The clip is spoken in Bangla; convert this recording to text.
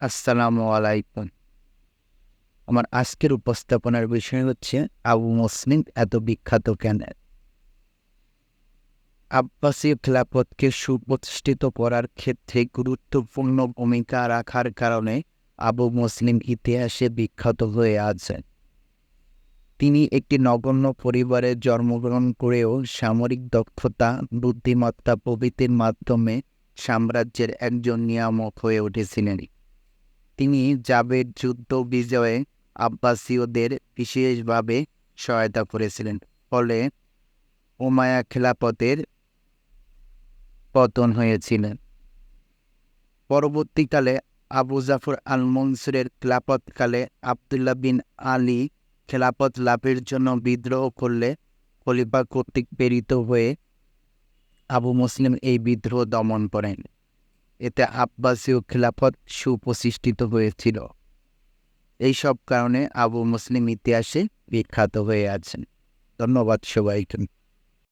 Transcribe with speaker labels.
Speaker 1: আসসালামু আলাইকুম। আমার আজকের উপস্থাপনার বিষয় হচ্ছে আবু মুসলিম এত বিখ্যাত কেন? আব্বাসী খেলাফতকে সুপ্রতিষ্ঠিত করার ক্ষেত্রে গুরুত্বপূর্ণ ভূমিকা রাখার কারণে আবু মুসলিম ইতিহাসে বিখ্যাত হয়ে আছেন। তিনি একটি নগণ্য পরিবারে জন্মগ্রহণ করেও সামরিক দক্ষতা, বুদ্ধিমত্তা প্রভৃতির মাধ্যমে সাম্রাজ্যের একজন নিয়ামক হয়ে উঠেছিলেন। তিনি জাবের যুদ্ধ বিজয়ে আব্বাসীয়দের বিশেষভাবে সহায়তা করেছিলেন। ফলে উমায়া খেলাপথের পতন হয়েছিলেন পরবর্তীকালে আবু জাফর আল মনসুরের খেলাপথকালে আবদুল্লাহ বিন আলী খেলাপথ লাভের জন্য বিদ্রোহ করলে খলিফা কর্তৃক প্রেরিত হয়ে আবু মুসলিম এই বিদ্রোহ দমন করেন। এতে আব্বাসীয় খিলাফত সুপ্রতিষ্ঠিত হয়েছিল। এইসব কারণে আবু মুসলিম ইতিহাসে বিখ্যাত হয়ে আছেন। ধন্যবাদ সবাইকে।